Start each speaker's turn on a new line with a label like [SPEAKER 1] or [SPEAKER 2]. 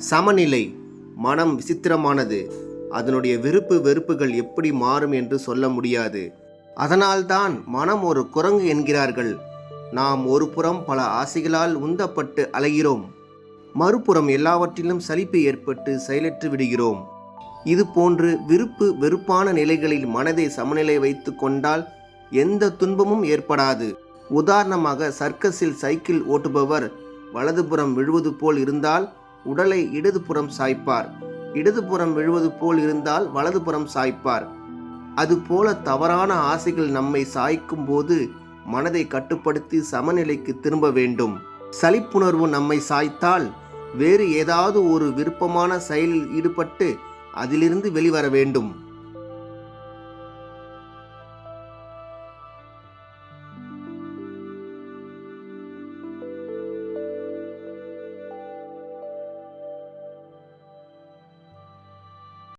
[SPEAKER 1] சமநிலை மனம் விசித்திரமானது. அதனுடைய விருப்பு வெறுப்புகள் எப்படி மாறும் என்று சொல்ல முடியாது. அதனால்தான் மனம் ஒரு குரங்கு என்கிறார்கள். நாம் ஒரு புறம் பல ஆசைகளால் உந்தப்பட்டு அலைகிறோம். மறுபுறம் எல்லாவற்றிலும் சலிப்பு ஏற்பட்டு செயலற்று விடுகிறோம். இது போன்று விருப்பு வெறுப்பான நிலைகளில் மனதை சமநிலை வைத்து கொண்டால் எந்த துன்பமும் ஏற்படாது. உதாரணமாக சர்க்கஸில் சைக்கிள் ஓட்டுபவர் வலதுபுறம் விழுவது போல் இருந்தால் உடலை இடதுபுறம் சாய்ப்பார். இடதுபுறம் விழுவது போல் இருந்தால் வலதுபுறம் சாய்ப்பார். அதுபோல தவறான ஆசைகள் நம்மை சாய்க்கும் போது மனதை கட்டுப்படுத்தி சமநிலைக்கு திரும்ப வேண்டும். சலிப்புணர்வு நம்மை சாய்த்தால் வேறு ஏதாவது ஒரு விருப்பமான செயலில் ஈடுபட்டு அதிலிருந்து வெளிவர வேண்டும்.